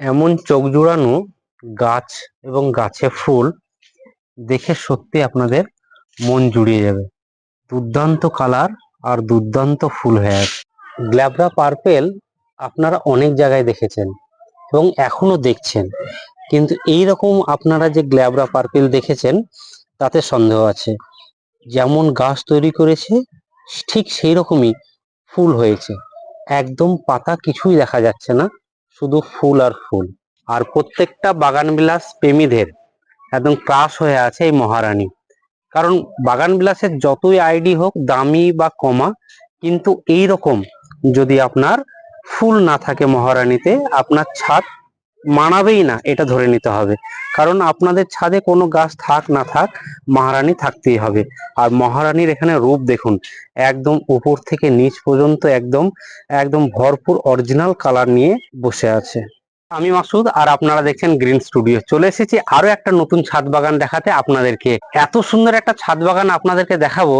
এমন চোখ জুড়ানো গাছ এবং গাছে ফুল দেখে সত্যি আপনাদের মন জুড়িয়ে যাবে। দুর্দান্ত কালার আর দুর্দান্ত ফুল হয়ে আছে। গ্ল্যাবরা পার্পেল আপনারা অনেক জায়গায় দেখেছেন এবং এখনও দেখছেন। কিন্তু এই রকম আপনারা যে গ্ল্যাবরা পার্পেল দেখেছেন, তাতে সন্দেহ আছে। যেমন গাছ তৈরি করেছে, ঠিক সেই রকমই ফুল হয়েছে। একদম পাতা কিছুই দেখা যাচ্ছে না। শুধু ফুল আর ফুল। আর প্রত্যেকটা বাগানবিলাস প্রেমীদের একদম ক্রাশ হয়ে আছে এই মহারানী। কারণ বাগানবিলাসের যতই আইডি হোক, দামি বা কমা, কিন্তু এই রকম যদি আপনার ফুল না থাকে মহারানীতে, আপনার ছাদ মানাবেই না, এটা ধরে নিতে হবে। কারণ আপনাদের ছাদে কোনো গাছ থাক না থাক, মহারানী থাকতেই হবে। আর মহারানীর এখানে রূপ দেখুন, একদম উপর থেকে নিচ পর্যন্ত একদম একদম ভরপুর অরিজিনাল কালার নিয়ে বসে আছে। আমি মাসুদ, আর আপনারা দেখছেন গ্রিন স্টুডিও চলে এসেছি আরও একটা নতুন ছাদ বাগান দেখাতে আপনাদেরকে। এত সুন্দর একটা ছাদ বাগান আপনাদেরকে দেখাবো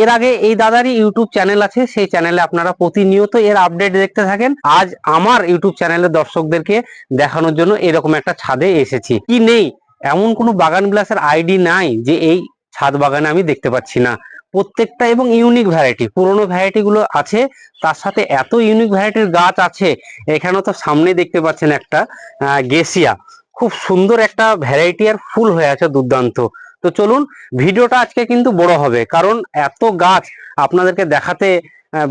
এর আগে এই দাদারই ইউটিউব চ্যানেল আছে, সেই চ্যানেলে আপনারা প্রতিনিয়ত এর আপডেট দেখতে থাকেন। আজ আমার ইউটিউব চ্যানেলের দর্শকদেরকে দেখানোর জন্য এরকম একটা ছাদে এসেছি। কি নেই? এমন কোনো বাগান বিলাসের আইডি নাই যে এই ছাদ বাগানে আমি দেখতে পাচ্ছি না। প্রত্যেকটা এবং ইউনিক ভ্যারাইটি পুরোনো ভ্যারাইটি গুলো আছে, তার সাথে এত ইউনিক ভ্যারাইটির গাছ আছে এখানে তো সামনে দেখতে পাচ্ছেন একটা গেসিয়া। খুব সুন্দর একটা ভ্যারাইটি আর ফুল হয়ে আছে দুর্দান্ত। তো চলুন, ভিডিওটা আজকে কিন্তু বড় হবে। কারণ এত গাছ আপনাদেরকে দেখাতে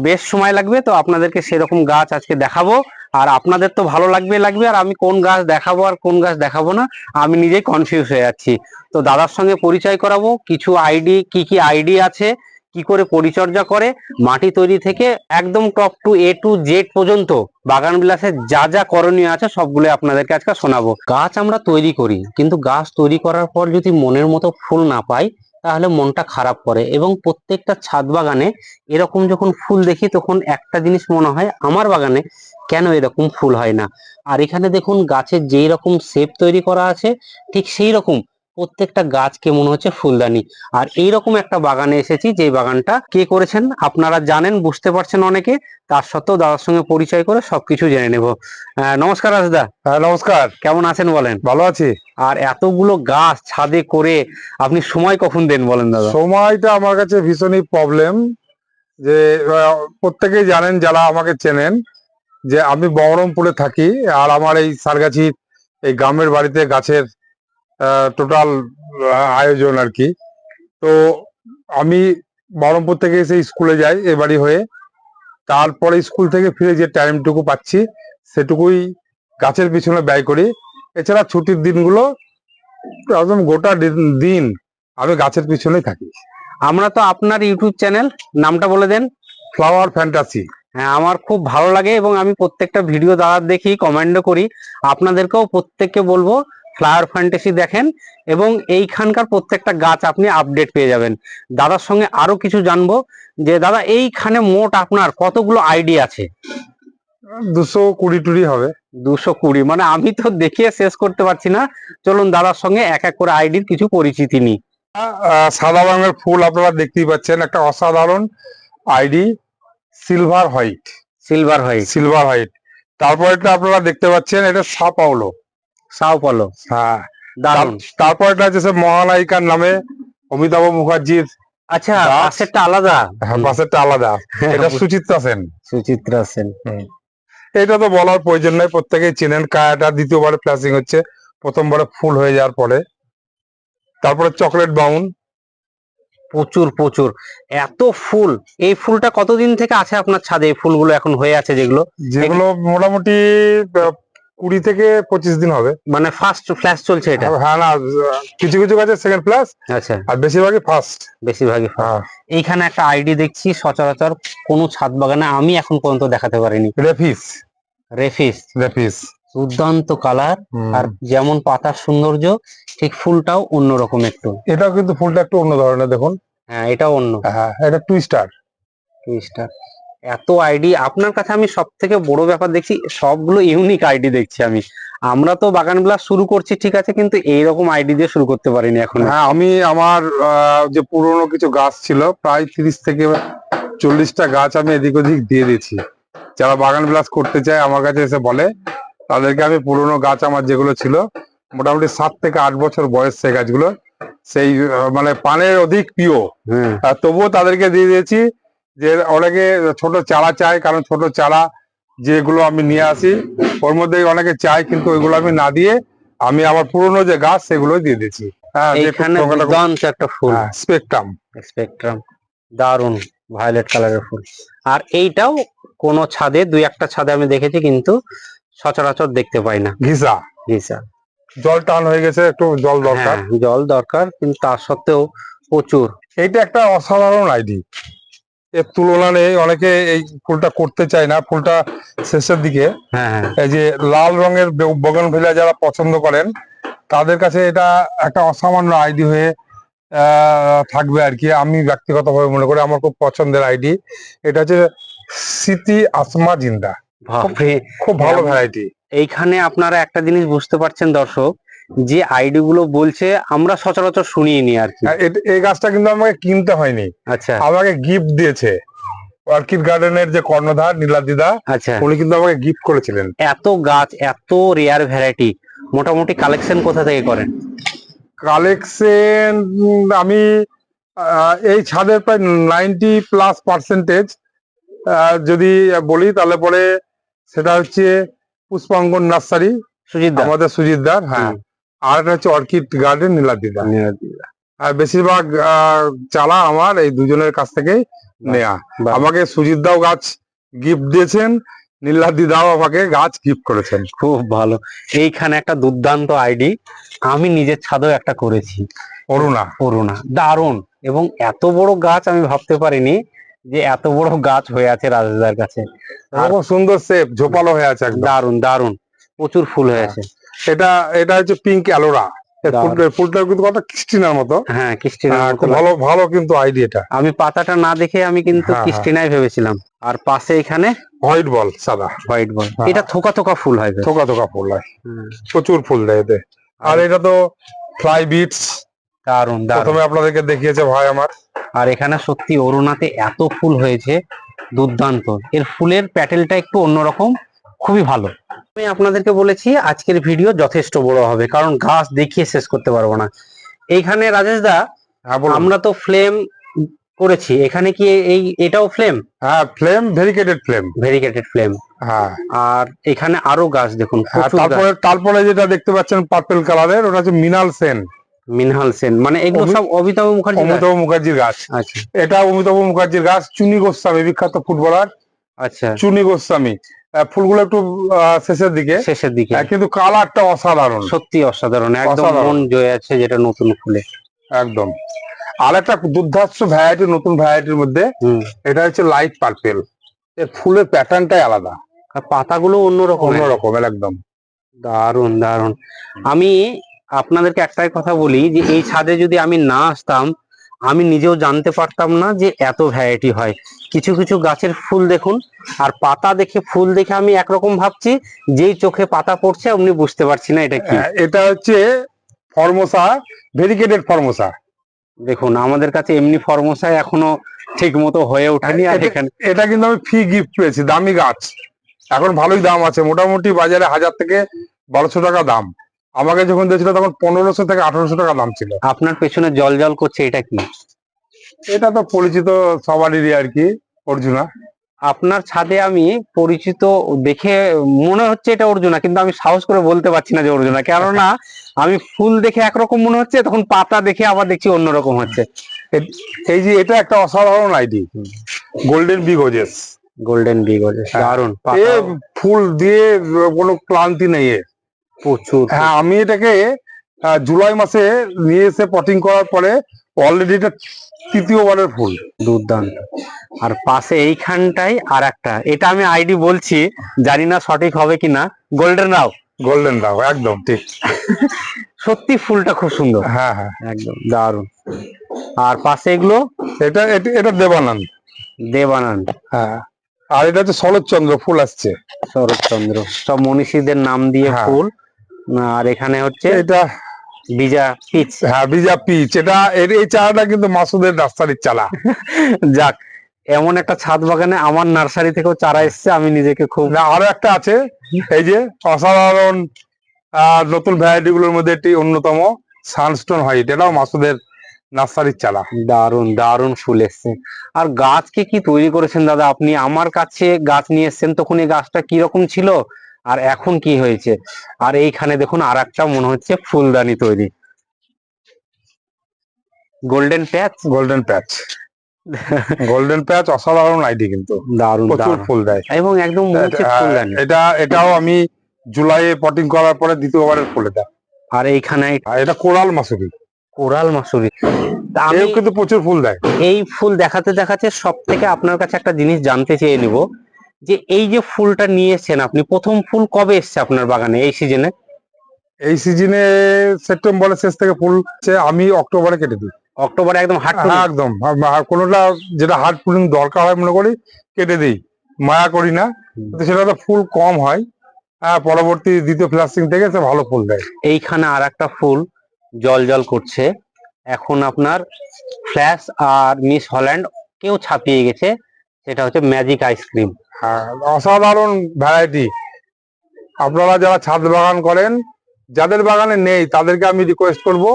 বেশ সময় লাগবে, তো আপনাদেরকে সেরকম গাছ আজকে দেখাবো। আর আপনাদের তো ভালো লাগবে লাগবে, আর আমি কোন গাছ দেখাবো আর কোন গাছ দেখাবো না, আমি নিজেই কনফিউজ হয়ে যাচ্ছি। তো দাদার সঙ্গে পরিচয় করাবো, কিছু আইডি কি কি আইডি আছে কি করে পরিচর্যা করে? মাটি তৈরি থেকে একদম top to A to Z পর্যন্ত বাগান বিলাসের যা যা করণীয় আছে সবগুলো আপনাদেরকে আজকে শোনাবো। গাছ আমরা তৈরি করি, কিন্তু গাছ তৈরি করার পর যদি মনের মতো ফুল না পাই, তাহলে মনটা খারাপ করে এবং প্রত্যেকটা ছাদ বাগানে এরকম যখন ফুল দেখি, তখন একটা জিনিস মনে হয়, আমার বাগানে কেন এরকম ফুল হয় না? আর এখানে দেখুন গাছের যেই রকম শেপ তৈরি করা আছে, ঠিক সেই রকম প্রত্যেকটা গাছকে মনে হচ্ছে ফুলদানি। আর এইরকম একটা বাগানে এসেছি যে বাগানটা কে করেছেন আপনারা জানেন বুঝতে পারছেন অনেকে তার সত্ত্বেও দাদার সঙ্গে পরিচয় করে সবকিছু জেনে নেব। নমস্কার রাজদা। হ্যাঁ নমস্কার। কেমন আছেন বলেন? ভালো আছি। আর এতগুলো গাছ ছাদে করে আপনি সময় কখন দেন বলেন দাদা? সময়টা আমার কাছে ভীষণই প্রবলেম যে প্রত্যেকেই জানেন যারা আমাকে চেনেন যে আমি বহরমপুরে থাকি আর আমার এই সারগাছি এই গ্রামের বাড়িতে গাছের টোটাল আয়োজন আর কি। তো আমি বহরমপুর থেকে এসে স্কুলে যাই এ বাড়ি হয়ে। তারপরে স্কুল থেকে ফিরে যে টাইমটুকু পাচ্ছি সেটুকুই গাছের পিছনে ব্যয় করি। এছাড়া ছুটির দিনগুলো একদম গোটা দিন- দিন আমি গাছের পিছনে থাকি। আমরা তো আপনার ইউটিউব চ্যানেল নামটা বলে দেন। ফ্লাওয়ার ফ্যান্টাসি হ্যাঁ আমার খুব ভালো লাগে এবং আমি প্রত্যেকটা ভিডিও দাদার দেখি কমেন্টও করি। আপনাদেরকেও প্রত্যেককে বলব ফ্লাওয়ার ফ্যান্টাসি দেখেন এবং এইখানকার প্রত্যেকটা গাছ আপনি আপডেট পেয়ে যাবেন। দাদার সঙ্গে আরও কিছু জানব যে দাদা এইখানে মোট আপনার কতগুলো আইডি আছে? দুশো কুড়ি টুড়ি হবে। দুশো কুড়ি মানে আমি তো দেখিয়ে শেষ করতে পারছি না। চলুন দাদার সঙ্গে এক এক করে আইডির কিছু পরিচিতি নিই। সাদা রঙের ফুল আপনারা দেখতেই পাচ্ছেন একটা অসাধারণ ID silver white silver white silver white তারপর এটা আপনারা দেখতে পাচ্ছেন এটা সাপাউলো সাও পলো হ্যাঁ দারুণ তার- তারপর এটা হচ্ছে মহানায়িকার নামে অমিতাভ মুখার্জির আচ্ছা। পাশেরটা আলাদা হ্যাঁ, পাশেরটা আলাদা এটা সুচিত্রা সেন সুচিত্রা সেন এটা তো বলার প্রয়োজন নয় প্রত্যেকেই চেনেন কায়াটা। দ্বিতীয়বারে ফ্লাশিং হচ্ছে প্রথমবারে ফুল হয়ে যাওয়ার পরে। তারপরে চকলেট বাউন প্রচুর প্রচুর। এত ফুল। এই ফুলটা কতদিন থেকে আছে আপনার ছাদে? এই ফুলগুলো এখন হয়ে আছে যেগুলো? যেগুলো মোটামুটি কুড়ি থেকে পঁচিশ দিন হবে। মানে ফার্স্ট ফ্ল্যাশ চলছে এটা? হ্যাঁ না কিছু কিছু গাছে সেকেন্ড প্লাস আচ্ছা। আর বেশিরভাগই ফার্স্ট বেশিরভাগই first। এইখানে একটা আইডি দেখছি সচরাচর কোনো ছাদ বাগানে আমি এখন পর্যন্ত দেখাতে পারিনি। রেফিস রেফিস রেফিস দুর্দান্ত কালার আর যেমন পাতার সৌন্দর্য ঠিক ফুলটাও অন্যরকম একটু। এটাও কিন্তু ফুলটা একটু অন্য ধরনের দেখুন। হ্যাঁ এটাও অন্য। হ্যাঁ এটা টুইস্টার জিনিসটা এত আইডি আপনার কাছে আমি সব থেকে বড় ব্যাপার দেখছি সবগুলো ইউনিক আইডি দেখছি আমি। আমরা তো বাগান বিলাস শুরু করছি ঠিক আছে কিন্তু এইরকম আইডি দিয়ে শুরু করতে পারিনি এখন। হ্যাঁ আমি আমার যে পুরনো কিছু গাছ ছিল প্রায় তিরিশ থেকে চল্লিশটা গাছ আমি এদিক ওদিক দিয়ে দিয়েছি। যারা বাগান বিলাস করতে চায় আমার কাছে এসে বলে তাদেরকে আমি পুরনো গাছ আমার যেগুলো ছিল মোটামুটি সাত থেকে আট বছর বয়স সেই গাছগুলো সেই মানে পানের অধিক প্রিয়। আর তবুও তাদেরকে দিয়ে দিয়েছি যে অনেকে ছোট চারা চায় কারণ ছোট চারা যেগুলো আমি নিয়ে আসি ওর মধ্যে অনেকে চায় কিন্তু ওইগুলো আমি না দিয়ে আমি আমার পুরনো যে গাছ সেগুলো দিয়ে দিচ্ছি হ্যাঁ একটা ফুল। স্পেকট্রাম স্পেকট্রাম দারুণ ভায়োলেট কালারের ফুল। আর এইটাও কোন ছাদে দুই একটা ছাদে আমি দেখেছি কিন্তু সচরাচর দেখতে পাই না। ঘিসা। ভিসা জল টান হয়ে গেছে একটু জল দরকার। হ্যাঁ জল দরকার কিন্তু তার সত্ত্বেও প্রচুর। এইটা একটা অসাধারণ আইডি এর তুলনা নেই অনেকে এই ফুলটা করতে চায় না ফুলটা শেষের দিকে। হ্যাঁ হ্যাঁ। এই যে লাল রঙের বগন ভেলা যারা পছন্দ করেন তাদের কাছে এটা একটা অসামান্য আইডি হয়ে আহ, থাকবে আর কি। আমি ব্যক্তিগতভাবে মনে করি আমার খুব পছন্দের আইডি। এটা হচ্ছে স্মৃতি আসমা জিন্দা। খুব ভালো। ভ্যারাইটি এইখানে আপনারা একটা জিনিস বুঝতে পারছেন দর্শক যে আইডি গুলো বলছে আমরা সচরাচর শুনিয়ে নি আর কি। এই গাছটা কিন্তু আমাকে কিনতে হয়নি। আচ্ছা। আমাকে গিফট দিয়েছে। অর্কিড গার্ডেনের যে কর্ণধার নীলাদিদা আচ্ছা। উনি কিন্তু আমাকে গিফট করেছিলেন। এত গাছ এত রেয়ার ভ্যারাইটি মোটামুটি কালেকশন কোথা থেকে করেন? কালেকশন আমি এই ছাদের প্রায় নাইনটি প্লাস পার্সেন্টেজ যদি বলি তাহলে পরে সেটা হচ্ছে পুষ্পাঙ্গন নার্সারি। আমাদের সুজিতদার হ্যাঁ। আর একটা হচ্ছে অর্কিড গার্ডেন নীলাদিদা নীলাদিদা আর বেশিরভাগ চারা আমার এই দুজনের কাছ থেকেই নেয়া। আমাকে সুজিতদাও গাছ গিফট দিয়েছেন নীলাদিদাও আমাকে গাছ গিফট করেছেন। খুব ভালো। এইখানে একটা দুর্দান্ত আইডি আমি নিজের ছাদেও একটা করেছি। অরুণা। করোনা দারুণ। এবং এত বড় গাছ আমি ভাবতে পারিনি যে এত বড় গাছ হয়ে আছে রাজদার কাছে। খুব সুন্দর শেপ ঝোপালো হয়ে আছে দারুণ দারুণ। প্রচুর ফুল হয়েছে এটা এটা হচ্ছে পিঙ্ক অ্যালোরা। ফুলটা কিন্তু কত ক্রিস্টিনার মতো। হ্যাঁ ক্রিস্টিনা হ্যাঁ, ভালো। ভালো কিন্তু আইডিয়াটা আমি পাতাটা না দেখে আমি কিন্তু হ্যাঁ, হ্যাঁ। ক্রিস্টিনাই ভেবেছিলাম। আর পাশে এখানে হোয়াইট বল সাদা। White ball. এটা থোকা থোকা ফুল হয় বেশ। থোকা থোকা ফুল হয়। প্রচুর ফুল দেয় এতে। আর এটা তো ফ্লাই বিটস প্রথমে আপনাদেরকে দেখিয়েছে ভাই আমার। আর এখানে সত্যি অরুণাতে এত ফুল হয়েছে দুর্দান্ত। এর ফুলের প্যাটেলটা একটু অন্যরকম। খুবই ভালো। আমি আপনাদেরকে বলেছি আজকের ভিডিও যথেষ্ট বড় হবে কারণ গাছ দেখিয়ে শেষ করতে পারব না। এইখানে রাজেশ দা হ্যাঁ আমরা তো ফ্লেম করেছি। এখানে কি এই এটাও ফ্লেম হ্যাঁ flame variegated flame variegated flame হ্যাঁ। আর এখানে আরও গাছ দেখুন আর তারপরে তারপরে যেটা দেখতে পাচ্ছেন পার্পেল কালারের ওটা হচ্ছে মিনাল সেন। মিনহাল সেন। মানে এগুলো সব অমিতাভ মুখার্জি অমিতাভ মুখার্জির গাছ। আচ্ছা। এটা অমিতাভ মুখার্জির গাছ চুনি গোস্বামী বিখ্যাত ফুটবলার আচ্ছা। চুনি গোস্বামী। ফুলগুলো একটু শেষের দিকে। শেষের দিকে। কিন্তু কালারটা অসাধারণ। সত্যি অসাধারণ। একদম। মন জয় আছে যেটা নতুন ফুলে। একদম। আর একটা দুর্ধার্ষ ভ্যারাইটি নতুন ভ্যারাইটির মধ্যে এটা হচ্ছে লাইট পার্পেল এর ফুলের প্যাটার্নটাই আলাদা। আর পাতাগুলো অন্যরকম অন্য রকমের একদম। দারুণ দারুণ আমি আপনাদেরকে একটাই কথা বলি যে এই ছাদে যদি আমি না আসতাম আমি নিজেও জানতে পারতাম না যে এত ভ্যারাইটি হয়। কিছু কিছু গাছের ফুল দেখুন। আর পাতা দেখে ফুল দেখে আমি একরকম ভাবছি যেই চোখে পাতা পড়ছে অমনি বুঝতে পারছি না এটা কি। এটা হচ্ছে ফর্মোসা ভেরিকেটেড ফর্মোসা। দেখুন আমাদের কাছে এমনি ফরমোসায় এখনও ঠিক মতো হয়ে ওঠেনি আর এখানে এটা কিন্তু আমি ফ্রি গিফট পেয়েছি দামি গাছ। এখন ভালোই দাম আছে মোটামুটি বাজারে হাজার থেকে বারোশো টাকা দাম। আমাকে যখন দিয়েছিল তখন পনেরোশো থেকে আঠারোশো টাকা দাম ছিল। আপনার পেছনে জল জল করছে এটা কি? এটা তো পরিচিত সবারই আর কি অর্জুনা। আপনার ছাদে আমি পরিচিত দেখে মনে হচ্ছে এটা অর্জুনা কিন্তু আমি সাহস করে বলতে পারছি না যে অর্জুনা কেননা আমি ফুল দেখে একরকম মনে হচ্ছে তখন পাতা দেখে আবার দেখছি অন্যরকম হচ্ছে। এই যে এটা একটা অসাধারণ আইডি গোল্ডেন বিগোজেস গোল্ডেন বিগ হ্যাঁ। দারুণ ফুল দিয়ে কোনো ক্লান্তি নেই প্রচুর। হ্যাঁ আমি এটাকে জুলাই মাসে নিয়ে এসে পটিং করার পরে অলরেডি এটা তৃতীয়বারের ফুল। দুর্দান্ত। আর পাশে এইখানটাই আর একটা এটা আমি আইডি বলছি জানি না সঠিক হবে কিনা। গোল্ডেন রাও গোল্ডেন রাও একদম ঠিক। সত্যি ফুলটা খুব সুন্দর। হ্যাঁ হ্যাঁ। একদম দারুণ আর পাশে এগুলো? এটা এটা- এটা দেবানন্দ। দেবানন্দ। হ্যাঁ। আর এটা হচ্ছে শরৎচন্দ্র ফুল আসছে। শরৎচন্দ্র। সব মনীষীদের নাম দিয়ে হ্যাঁ। ফুল। আর এখানে হচ্ছে এটা বিজা পিচ। হ্যাঁ বিজা পিচ। এটা এর- এই চারাটা কিন্তু মাসুদের নার্সারির চারা। যাক এমন একটা ছাদ বাগানে আমার নার্সারি থেকেও চারা এসছে আমি নিজেকে খুব আরও একটা আছে। এই যে অসাধারণ নতুন ভ্যারাইটি গুলোর মধ্যে একটি অন্যতম সানস্টোন হোয়াইট। এটাও মাসুদের নার্সারির চারা। দারুণ দারুণ ফুল এসছে। আর গাছকে কি তৈরি করেছেন দাদা আপনি? আমার কাছে গাছ নিয়ে এসছেন তখন এই গাছটা কি রকম ছিল? আর এখন কি হয়েছে? আর এইখানে দেখুন আর একটা মনে হচ্ছে ফুলদানি তৈরি। Golden patch golden patch golden patch অসাধারণ আইডি কিন্তু। দারুণ প্রচুর ফুল দেয়। এবং একদম এটা- ফুলদানি। এটা এটাও আমি জুলাইয়ে পটিং করার পরে দ্বিতীয়বারের ফুলে দেয় আর এইখানে এটা কোরাল মাসুরি। কোরাল মাসুরি। কিন্তু প্রচুর ফুল দেয়। এই ফুল দেখাতে দেখাতে সব থেকে আপনার কাছে একটা জিনিস জানতে চেয়ে নিব। যে এই যে ফুলটা নিয়ে এসেছেন আপনি প্রথম ফুল কবে এসছে আপনার বাগানে এই সিজনে এই সিজনে সেপ্টেম্বরের শেষ থেকে ফুল আমি অক্টোবরে কেটে দিই। অক্টোবরে একদম হাট হ্যাঁ একদম। আর- আর কোনোটা যেটা হার্ড পুলিং দরকার হয় মনে করি কেটে দিই। মায়া করি না। সেটা তো ফুল কম হয়। হ্যাঁ পরবর্তী দ্বিতীয় ফ্লাস্টিং থেকে সে ভালো ফুল দেয়। এইখানে আর একটা ফুল জল জল করছে। এখন আপনার ফ্ল্যাশ আর মিস হল্যান্ড কেউ ছাপিয়ে গেছে। সেটা হচ্ছে ম্যাজিক আইসক্রিম। হ্যাঁ অসাধারণ ভ্যারাইটি আপনারা যারা ছাদ বাগান করেন যাদের বাগানে নেই তাদেরকে আমি রিকোয়েস্ট করব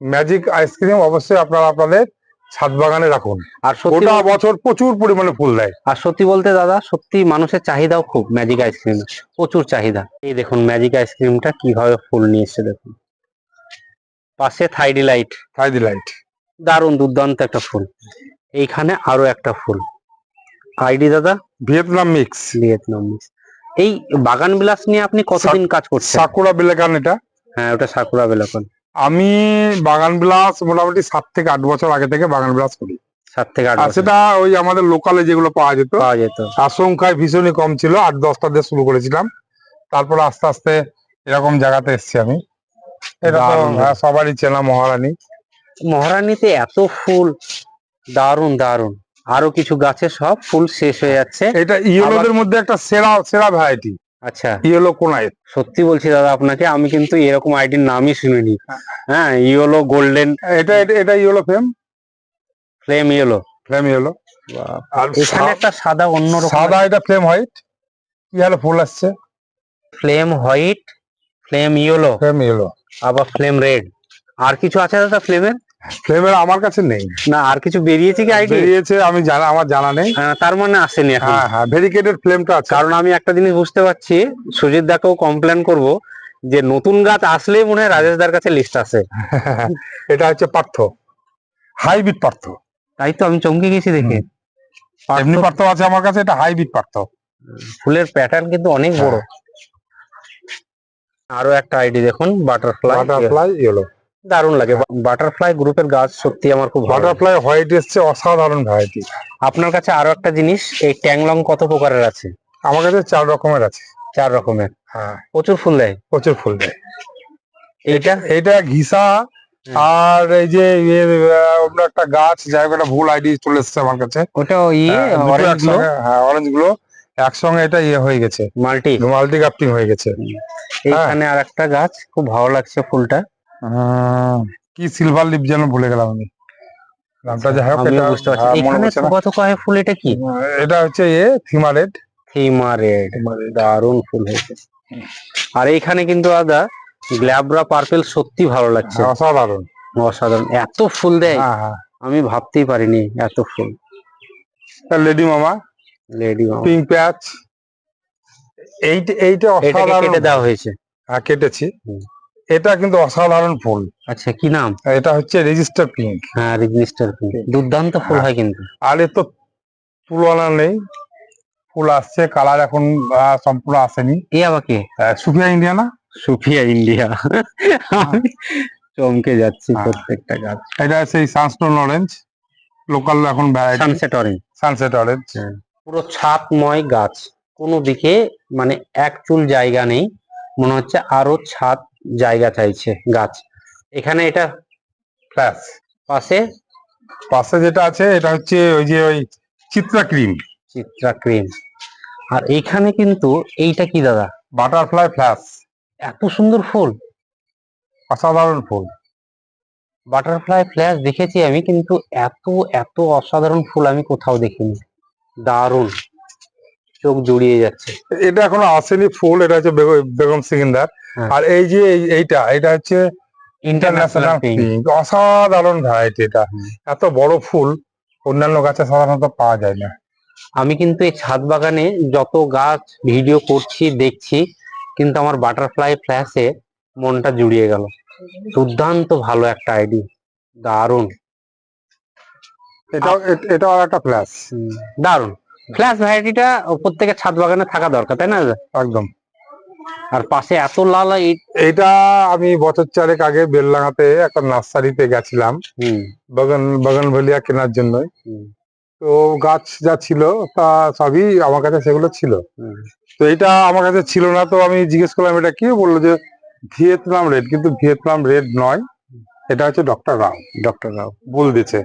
ম্যাজিক আইসক্রিম অবশ্যই আপনারা আপনাদের ছাদ বাগানে রাখুন। আর সত্যি গোটা বছর প্রচুর পরিমাণে ফুল দেয়। আর সত্যি বলতে দাদা সত্যি মানুষের চাহিদাও খুব ম্যাজিক আইসক্রিম। প্রচুর চাহিদা। এই দেখুন ম্যাজিক আইসক্রিমটা কীভাবে ফুল নিয়ে এসছে দেখুন। পাশে থাইডি লাইট থাইদি লাইট দারুণ দুর্দান্ত একটা ফুল। এইখানে আরও একটা ফুল। আইডি দাদা? Vietnam mix. Vietnam mix. এই বাগান বিলাস নিয়ে আপনি কতদিন কাজ করছেন? সাকুরা বেলেকান এটা। হ্যাঁ ওটা সাকুরা বেলাকন। আমি বাগান বিলাস মোটামুটি সাত থেকে আট বছর আগে থেকে বাগান বিলাস করি। সাত থেকে আট সেটা ওই আমাদের লোকালে যেগুলো পাওয়া যেত পাওয়া যেত। আশঙ্কায় ভীষণই কম ছিল। আট দশটা দিয়ে শুরু করেছিলাম। তারপরে আস্তে আস্তে এরকম জায়গাতে এসেছি আমি। এটা তো হ্যাঁ, সবারই চেনা মহারানী। মহারানীতে এত ফুল। দারুণ দারুণ। আরও কিছু গাছে সব ফুল শেষ হয়ে যাচ্ছে। এটা ইয়েলোদের মধ্যে একটা সেরা সেরা ভ্যারাইটি আচ্ছা। ইয়েলো কোনায়। সত্যি বলছি দাদা আপনাকে আমি কিন্তু এরকম আইডির নামই শুনিনি। হ্যাঁ ইয়েলো গোল্ডেন এটা এটা- yellow flame? Flame yellow. Flame yellow. আর এখানে একটা সাদা অন্যরকম সাদা এটা ফ্লেম হোয়াইট। কি হারে ফুল আসছে? Flame white flame yellow. Flame yellow. আবার ফ্লেম রেড। আর কিছু আছে দাদা ফ্লেমের? ফ্লেমের আমার কাছে নেই। না আর কিছু বেরিয়েছে কি আইডি বেরিয়েছে আমি জানা আমার জানা নেই। তার মানে আসেনি এখন। হ্যাঁ হ্যাঁ ভেরিকেটেড ফ্লেমটা আছে। কারণ আমি একটা জিনিস বুঝতে পারছি সুজিত দাকেও কমপ্লেন করব যে নতুন গাছ আসলেই মনে হয় রাজেশ দার কাছে লিস্ট আছে। এটা হচ্ছে পার্থ। হাইব্রিড পার্থ। তাই তো আমি চমকে গেছি দেখে। এমনি পার্থ আছে আমার কাছে এটা হাইব্রিড পার্থ। ফুলের প্যাটার্ন কিন্তু অনেক বড়। আরও একটা আইডি দেখুন বাটারফ্লাই বাটারফ্লাই ইয়েলো দারুণ লাগে। বাটারফ্লাই গ্রুপের গাছ সত্যি আমার খুব বাটারফ্লাই হোয়াইট এসছে অসাধারণ ভ্যারাইটি আপনার কাছে আরও একটা জিনিস এই ট্যাংলং কত প্রকারের আছে? আমার কাছে চার রকমের আছে। চার রকমের। হ্যাঁ। প্রচুর ফুল দেয়? প্রচুর ফুল দেয়। এটা এটা ঘিসা আর এই যে ইয়ে, অন্য একটা গাছ যাই একটা ভুল আইডি চলে এসছে আমার কাছে। ওটা ইয়ে হ্যাঁ, অরেঞ্জগুলো একসঙ্গে- হ্যাঁ অরেঞ্জগুলো একসঙ্গে এটা ইয়ে হয়ে গেছে। মাল্টি। মাল্টি গ্রাফটিং হয়ে গেছে। এইখানে আর একটা গাছ খুব ভালো লাগছে ফুলটা। কি সিলভার লিপ যেন ভুলে গেলাম আমি। নামটা যাই হোক এটা বুঝতে পারছি হ্যাঁ, এখানে হয়ে ফুল এটা কি? এটা হচ্ছে এ থিমা রেড থিমা দারুণ ফুল হয়েছে। আর এইখানে কিন্তু দাদা গ্ল্যাবরা পার্পেল সত্যি ভালো লাগছে। অসাধারণ। অসাধারণ। এত ফুল দেয় হ্যাঁ হ্যাঁ। আমি ভাবতেই পারিনি এত ফুল। লেডি মামা লেডি পিঙ্ক প্যাচ এইটা এইটা অসাধারণ। কেটে দেওয়া হয়েছে। হ্যাঁ কেটেছি। এটা কিন্তু অসাধারণ ফুল। আচ্ছা কি নাম? এটা হচ্ছে রেজিস্টার পিঙ্ক। হ্যাঁ রেজিস্টার ফুল দুর্দান্ত ফুল হয় কিন্তু। আর এর তো তুলনা নেই। ফুল আসছে কালার এখন সম্পূর্ণ আসেনি। এ আবার কে? Sufia Indiana Sufia India. চমকে যাচ্ছি হ্যাঁ। প্রত্যেকটা গাছ। এটা সেই সানস্টোন অরেঞ্জ। লোকাল এখন variety sunset orange sunset orange পুরো ছাদময় গাছ। কোনো দিকে মানে এক চুল জায়গা নেই। মনে হচ্ছে আরও ছাদ জায়গা চাইছে গাছ। এখানে এটা ফ্ল্যাশ পাশে? পাশে যেটা আছে এটা হচ্ছে ওই যে ওই চিত্রা ক্রিম। চিত্রা ক্রিম। আর এইখানে কিন্তু এইটা কি দাদা? বাটারফ্লাই ফ্ল্যাশ এত সুন্দর ফুল। অসাধারণ ফুল। বাটারফ্লাই ফ্ল্যাশ দেখেছি আমি কিন্তু এত এত অসাধারণ ফুল আমি কোথাও দেখিনি। দারুণ। চোখ জুড়িয়ে যাচ্ছে। এটা এখনও আসেনি ফুল এটা হচ্ছে বেগ- বেগম সিকিন্দার। আর এই যে এইটা এটা হচ্ছে ইন্টারন্যাশনাল পিঙ্ক অসাধারণ ভ্যারাইটি এটা। এত বড় ফুল অন্যান্য গাছে সাধারণত পাওয়া যায় না। আমি কিন্তু এই ছাদ বাগানে যত গাছ ভিডিও করছি দেখছি কিন্তু আমার বাটারফ্লাই ফ্ল্যাশে মনটা জুড়িয়ে গেল। দুর্দান্ত ভালো একটা আইডি। দারুণ। এটাও এ- এটাও আর একটা ফ্ল্যাশ দারুণ। ফ্ল্যাশ ভ্যারাইটিটা প্রত্যেকের ছাদ বাগানে থাকা দরকার তাই না? একদম। আর পাশে এত লাল এটা আমি বছর চারেক আগে বেললাঙাতে একটা নার্সারিতে গেছিলাম। হুম, বাগান বাগান ভলিয়া কেনার জন্য তো গাছ যা ছিল তা সবই আমার কাছে সেগুলো ছিল। তো এটা আমার কাছে ছিল না তো আমি জিজ্ঞেস করলাম এটা কি? বলল যে ভিয়েতনাম রেড। কিন্তু ভিয়েতনাম রেড নয়। এটা হচ্ছে ডক্টর রাও ডক্টর রাও বল দিছে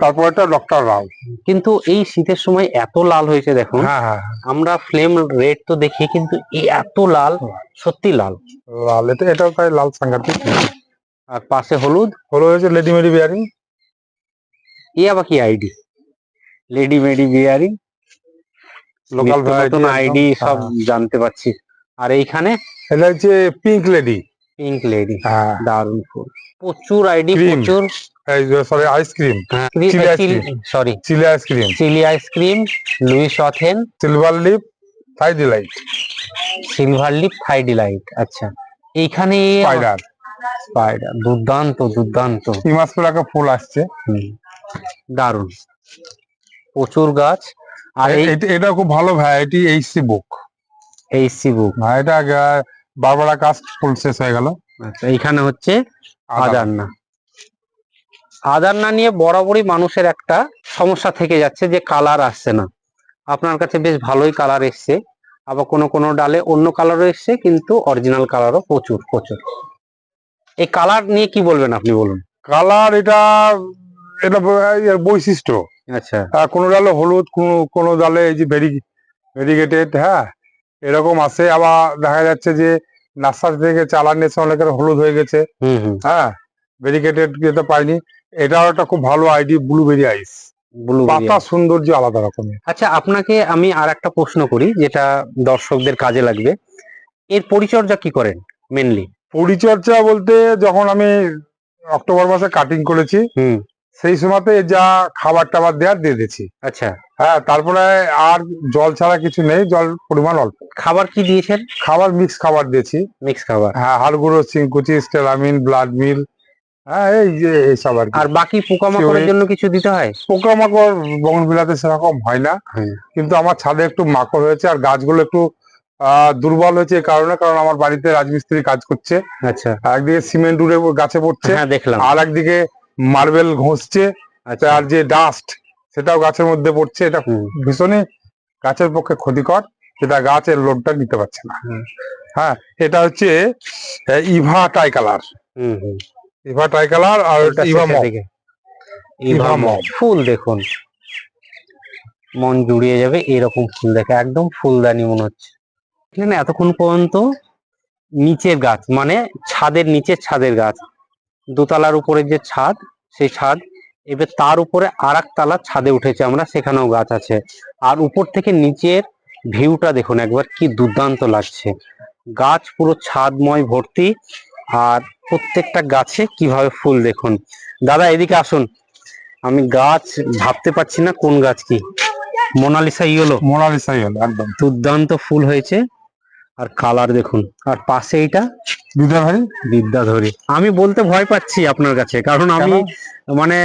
তারপর এটা ডক্টর রাও। কিন্তু এই শীতের সময় এত লাল হয়েছে দেখুন। হ্যাঁ হ্যাঁ আমরা ফ্লেম রেড তো দেখি কিন্তু এই এত লাল সত্যি লাল। লাল এটা এটাও তাই লাল সাংঘাতিক। আর পাশে হলুদ। হলো হয়েছে লেডি মেডি বিয়ারিং। এ আবার কি ID lady Mary Baring. Local ID সব হ্যাঁ। জানতে পারছি। আর এইখানে? এটা হচ্ছে পিঙ্ক লেডি পিঙ্ক লেডি হ্যাঁ। দারুণ ফুল। প্রচুর আইডি Cream. প্রচুর sorry ice cream Chili ice sorry chili ice cream chili ice cream Louis Wathen silver leaf Thai delight silver leaf Thai delight আচ্ছা। এইখানে স্পাইডার স্পাইডার দুর্দান্ত দুর্দান্ত। এই মাস ফুল আসছে। হুম, দারুণ। প্রচুর গাছ। আর এই এটা- এটা খুব ভালো ভ্যারাইটি এইচসি বুক এই সিবুক এটা আগে- বারবারা কাস্ট ফুল শেষ হয়ে গেল। আচ্ছা এইখানে হচ্ছে আদারনা। আদারনা নিয়ে বরাবরই মানুষের একটা সমস্যা থেকে যাচ্ছে যে কালার আসছে না। আপনার কাছে বেশ ভালোই কালার এসছে। আবার কোনো কোনো ডালে অন্য কালারও এসছে কিন্তু অরিজিনাল কালারও প্রচুর প্রচুর। এই কালার নিয়ে কি বলবেন আপনি বলুন? কালার এটা এটা বৈশিষ্ট্য। আচ্ছা। কোনো ডালে হলুদ কোনো কোনো ডালে এই যে ভেরি ভেরিগেটেড হ্যাঁ এরকম আছে। আবার দেখা যাচ্ছে যে নার্সারি থেকে চালান নিয়েছে অনেকের হলুদ হয়ে গেছে। হ্যাঁ ভেরিগেটেড যেতে পাইনি এটাও একটা খুব ভালো আইডি ব্লুবেরি আইস পাতা সৌন্দর্য আলাদা রকমের। আচ্ছা আপনাকে আমি আর একটা প্রশ্ন করি যেটা দর্শকদের কাজে লাগবে। এর পরিচর্যা কি করেন মেনলি পরিচর্যা বলতে যখন আমি অক্টোবর মাসে কাটিং করেছি সেই সময়তে যা খাবার টাবার দেওয়ার দিয়ে দিয়েছি। আচ্ছা। হ্যাঁ তারপরে আর জল ছাড়া কিছু নেই জল পরিমাণ অল্প। খাবার কি দিয়েছেন? খাবার মিক্স খাবার দিয়েছি। মিক্স খাবার। হ্যাঁ হাড়গুঁড়ো চিংকুচি স্টেলামিন ব্লাড মিল হ্যাঁ এই যে এইসব আর আর বাকি পোকামাকড়ের জন্য কিছু দিতে হয়? পোকামাকড় বগন বিলাতে সেরকম হয় না। কিন্তু আমার ছাদে একটু মাকড় হয়েছে আর গাছগুলো একটু আহ, দুর্বল হয়েছে এই কারণে কারণ আমার বাড়িতে রাজমিস্ত্রি কাজ করছে। আচ্ছা। আর একদিকে সিমেন্ট উড়ে গাছে পড়ছে। হ্যাঁ দেখলাম। আর একদিকে মার্বেল ঘষছে আচ্ছা। আর যে ডাস্ট সেটাও গাছের মধ্যে পড়ছে। এটা। ভীষণই গাছের পক্ষে ক্ষতিকর যেটা গাছের লোডটা নিতে পারছে না। হ্যাঁ এটা হচ্ছে Eva tie colour Eva tie colour আর ইভা ইভা। ফুল দেখুন। মন জুড়িয়ে যাবে এরকম ফুল দেখে। একদম ফুলদানি মনে হচ্ছে। এখানে এতক্ষণ পর্যন্ত নিচের গাছ মানে ছাদের নিচের ছাদের গাছ। দোতলার উপরে যে ছাদ সেই ছাদ এবার তার উপরে আর তালা ছাদে উঠেছে আমরা সেখানেও গাছ আছে। আর উপর থেকে নিচের ভিউটা দেখুন একবার কি দুর্দান্ত লাগছে। গাছ পুরো ছাদময় ভর্তি আর প্রত্যেকটা গাছে কীভাবে ফুল দেখুন। দাদা এদিকে আসুন। আমি গাছ ভাবতে পারছি না কোন গাছ কি। Mona Lisa yellow. মোনালিসা হলো একদম। দুর্দান্ত ফুল হয়েছে। আর কালার দেখুন। আর পাশে এইটা? বিদ্যা ভাই বিদ্যাধরী। আমি বলতে ভয় পাচ্ছি আপনার কাছে কারণ আমি মানে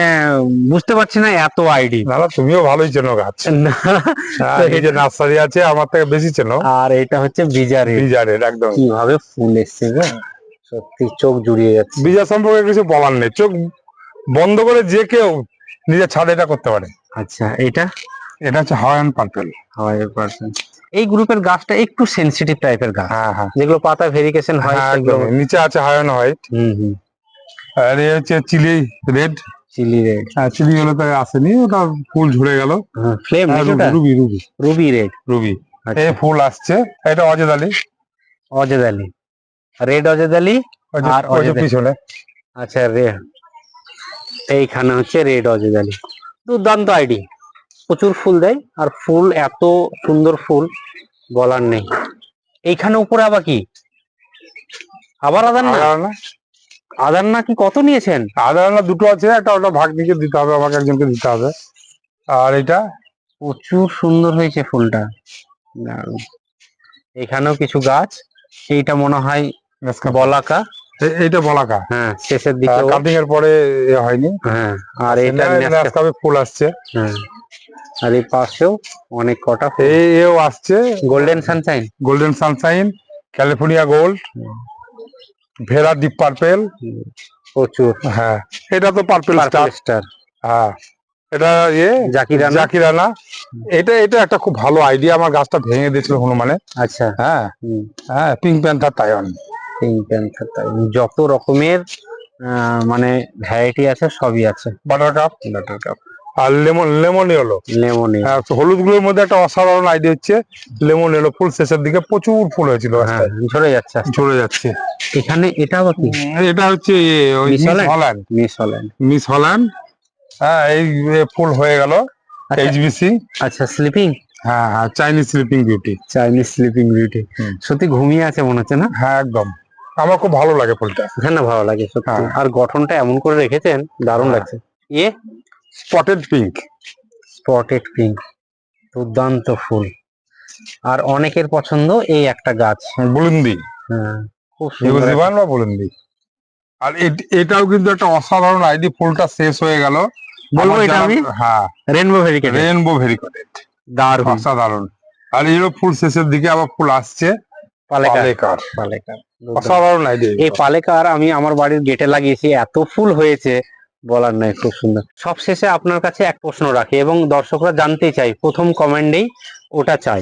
বুঝতে পারছি না এত আইডি দাদা তুমিও ভালোই চেনো গাছ। হ্যাঁ, এই যে নার্সারি আছে আমার থেকে বেশি চেনো। আর এটা হচ্ছে বিজারে বিজারের একদম। কীভাবে ফুল এসছে সত্যি চোখ জুড়িয়ে যাচ্ছে। বিজা সম্পর্কে কিছু বলার নেই চোখ বন্ধ করে যে কেউ নিজের ছাদে এটা করতে পারে। আচ্ছা এটা? এটা হচ্ছে হাওয়ান পার্পেল। হাওয়াই পার্সন এই গ্রুপের গাছটা একটু সেনসিটিভ টাইপের গাছ। হ্যাঁ হ্যাঁ। যেগুলো পাতা ভেরিকেশন হয় হ্যাঁ নিচে আছে হাওয়ান হোয়াইট। হুম হুম। আর এই হচ্ছে চিলি রেড। Chili red. হ্যাঁ চিলি গুলো তো আসেনি ওটা ফুল ঝরে গেল। Flame ruby ruby. Ruby red. Ruby. আচ্ছা। এই ফুল আসছে। এটা অজেদালি অজেদালি রেড অজেদালি আর অজেদালি। পিছনে। আচ্ছা রে এইখানে হচ্ছে রেড অজেদালি দুর্দান্ত আইডি। প্রচুর ফুল দেয় আর ফুল এত সুন্দর ফুল বলার নেই। এইখানে উপরে আবার কি? আবার আদার না? আদার না। কি কত নিয়েছেন? আদার না দুটো আছে একটা ওটা ভাগ নিকে দিতে হবে আমাকে একজনকে দিতে হবে। আর এটা? প্রচুর সুন্দর হয়েছে ফুলটা। এখানেও কিছু গাছ এইটা মনে হয় বলাকা। এইটা বলাকা। হ্যাঁ শেষের দিকে কাটিং এর পরে হয়নি। হ্যাঁ আর এটা ফুল আসছে। হ্যাঁ। আর এই পাশেও অনেক কটা এও আসছে। Golden sunshine golden sunshine California gold Vera deep purple প্রচুর। হ্যাঁ এটা তো পার্পেল স্টার হ্যাঁ এটা ইয়ে জাকিরানা জাকিরানা এটা এটা একটা খুব ভালো আইডিয়া আমার গাছটা ভেঙে দিয়েছিল হনুমানে। আচ্ছা। হ্যাঁ হ্যাঁ pink panther Taiwan pink panther তাই যত রকমের মানে ভ্যারাইটি আছে সবই আছে। বাটার কাপ বাটার কাপ আর লেমন লেমন এলো লেমনে হ্যাঁ হলুদগুলোর মধ্যে একটা অসাধারণ আইডিয়া হচ্ছে লেমন এলো ফুল শেষের দিকে প্রচুর ফুল হয়েছিল হ্যাঁ ঝরে যাচ্ছে। যাচ্ছে। এখানে এটা কি? এটা হচ্ছে Miss Holland Miss Holland Miss Holland হ্যাঁ এই ফুল হয়ে গেল আচ্ছা। এইচবিসি আচ্ছা স্লিপিং হ্যাঁ হ্যাঁ Chinese sleeping beauty Chinese sleeping beauty সত্যি ঘুমিয়ে আছে মনে হচ্ছে না? হ্যাঁ একদম। আমার খুব ভালো লাগে ফুলটা। হ্যাঁ না ভালো লাগে সত্যি। হ্যাঁ। আর গঠনটা এমন করে রেখেছেন দারুণ। লাগছে। ইয়ে? স্পটেড পিঙ্ক স্পটেড পিঙ্ক দুর্দান্ত ফুল। আর অনেকের পছন্দ এই একটা গাছ। বুলুন্দি। হ্যাঁ ইউজিবান বা বুলুন্দি? আর এটাও কিন্তু একটা অসাধারণ আইডি ফুলটা শেষ হয়ে গেল। বলব এটা আমি? হ্যাঁ। রেনবো ভেরিকেট রেনবো ভেরিকটেড দারুণ। অসাধারণ। আর এরও ফুল শেষের দিকে আবার ফুল আসছে। পালেকার। পালেকার। অসাধারণ আইডিয়া এই পালেকার আমি আমার বাড়ির গেটে লাগিয়েছি। এত ফুল হয়েছে। বলার নাই খুব সুন্দর। সবশেষে আপনার কাছে এক প্রশ্ন রাখি এবং দর্শকরা জানতে চাই প্রথম কমেন্টেই ওটা চাই।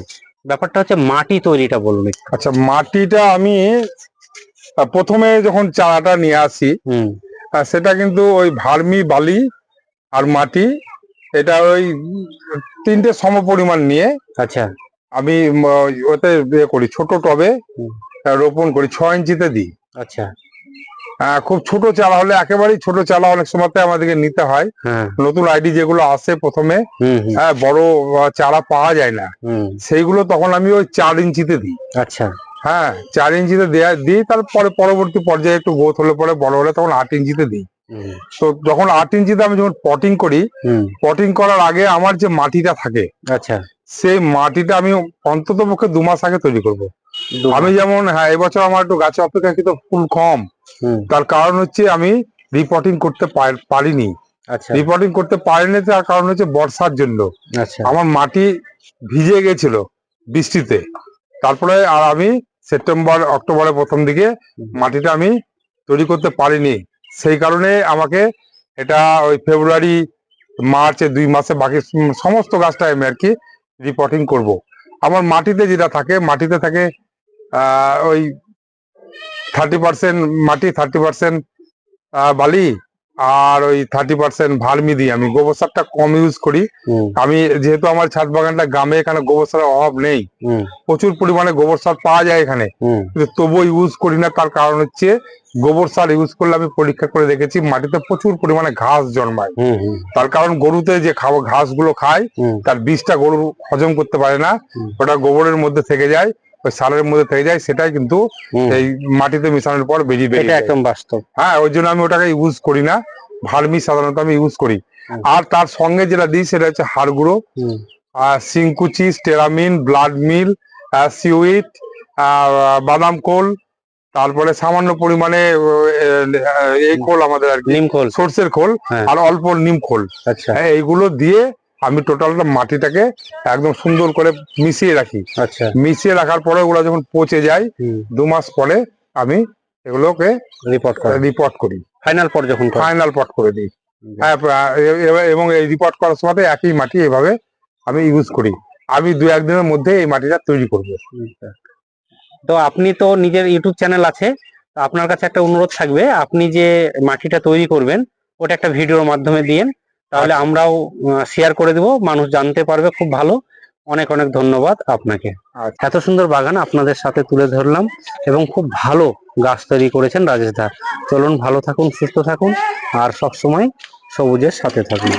ব্যাপারটা হচ্ছে মাটি তৈরিটা বলুন আচ্ছা মাটিটা আমি প্রথমে যখন চারাটা নিয়ে আসি সেটা কিন্তু ওই ভার্মি বালি আর মাটি এটা ওই তিনটে সম পরিমাণ নিয়ে আচ্ছা। আমি ওতে ইয়ে করি ছোট টবে রোপণ করি ছ ইঞ্চিতে দিই। আচ্ছা। খুব ছোট চালা হলে একেবারেই ছোট চালা অনেক সময়তে আমাদেরকে নিতে হয়। হ্যাঁ। নতুন আইডি যেগুলো আসে প্রথমে হ্যাঁ বড় চারা পাওয়া যায় না। সেইগুলো তখন আমি ওই চার ইঞ্চিতে দিই। আচ্ছা। হ্যাঁ চার ইঞ্চিতে দেয়া দিই তারপরে পরবর্তী পর্যায়ে একটু গ্রোথ হলে পরে বড় হলে তখন আট ইঞ্চিতে দিই। তো যখন আট ইঞ্চিতে আমি যখন পটিং করি পটিং করার আগে আমার যে মাটিটা থাকে আচ্ছা। সেই মাটিটা আমি অন্তত পক্ষে দু মাস আগে তৈরি করব। আমি যেমন হ্যাঁ এবছর আমার একটু গাছে অপেক্ষাকৃত ফুল কম। তার কারণ হচ্ছে আমি রিপোর্টিং করতে পারিনি। আচ্ছা। রিপোর্টিং করতে পারিনি তার কারণ হচ্ছে বর্ষার জন্য। আচ্ছা। আমার মাটি ভিজে গেছিল বৃষ্টিতে। তারপরে আর আমি সেপ্টেম্বর অক্টোবরের প্রথম দিকে মাটিটা আমি তৈরি করতে পারিনি। সেই কারণে আমাকে এটা ওই ফেব্রুয়ারি মার্চে দুই মাসে বাকি সমস্ত গাছটা আমি আর কি রিপোর্টিং করব। আমার মাটিতে যেটা থাকে মাটিতে থাকে ওই থার্টি পার্সেন্ট মাটি থার্টি পার্সেন্ট বালি আর ওই থার্টি পার্সেন্ট ভার্মি দিই আমি গোবর সারটা কম ইউজ করি। আমি যেহেতু আমার ছাদ বাগানটা গ্রামে এখানে গোবর সারের অভাব নেই। প্রচুর পরিমাণে গোবর সার পাওয়া যায় এখানে। কিন্তু তবুও ইউজ করি না তার কারণ হচ্ছে গোবর সার ইউজ করলে আমি পরীক্ষা করে দেখেছি মাটিতে প্রচুর পরিমাণে ঘাস জন্মায়। তার কারণ গরুতে যে খাওয়া ঘাসগুলো খায় তার বীজটা গরু হজম করতে পারে না। ওটা গোবরের মধ্যে থেকে যায়। ওই সারের মধ্যে থেকে যায় সেটাই কিন্তু এই মাটিতে মিশানোর পর বেরিয়ে এটা বেরিয়ে একদম বাস্তব। হ্যাঁ ওই জন্য আমি ওটাকে ইউজ করি না। ভার্মি সাধারণত আমি ইউজ করি। আর তার সঙ্গে যেটা দিই সেটা হচ্ছে হাড় গুঁড়ো আহ, সিংকুচি স্টেরামিন ব্লাড মিল সিউইট বাদাম কোল তারপরে সামান্য পরিমাণে এই খোল আমাদের আর কি। নিম খোল। সর্ষের খোল হ্যাঁ। আর অল্প নিম খোল। আচ্ছা। হ্যাঁ এইগুলো দিয়ে আমি টোটালটা মাটিটাকে একদম সুন্দর করে মিশিয়ে রাখি। আচ্ছা। মিশিয়ে রাখার পরে ওগুলো যখন পচে যায় দু মাস পরে আমি এগুলোকে রিপোর্ট করে। রিপোর্ট করি। ফাইনাল পর যখন ফাইনাল পট করে দিই। হ্যাঁ এবং এই রিপোর্ট করার সময় একই মাটি এভাবে আমি ইউজ করি। আমি দু একদিনের মধ্যে এই মাটিটা তৈরি করব। আচ্ছা। তো আপনি তো নিজের ইউটিউব চ্যানেল আছে। তো আপনার কাছে একটা অনুরোধ থাকবে আপনি যে মাটিটা তৈরি করবেন ওটা একটা ভিডিওর মাধ্যমে দিয়েন। তাহলে আমরাও শেয়ার করে দেব। মানুষ জানতে পারবে খুব ভালো। অনেক অনেক ধন্যবাদ আপনাকে। আচ্ছা। এত সুন্দর বাগান আপনাদের সাথে তুলে ধরলাম এবং খুব ভালো গাছ তৈরি করেছেন রাজেশ দা। চলুন ভালো থাকুন সুস্থ থাকুন আর সব সময় সবুজের সাথে থাকুন।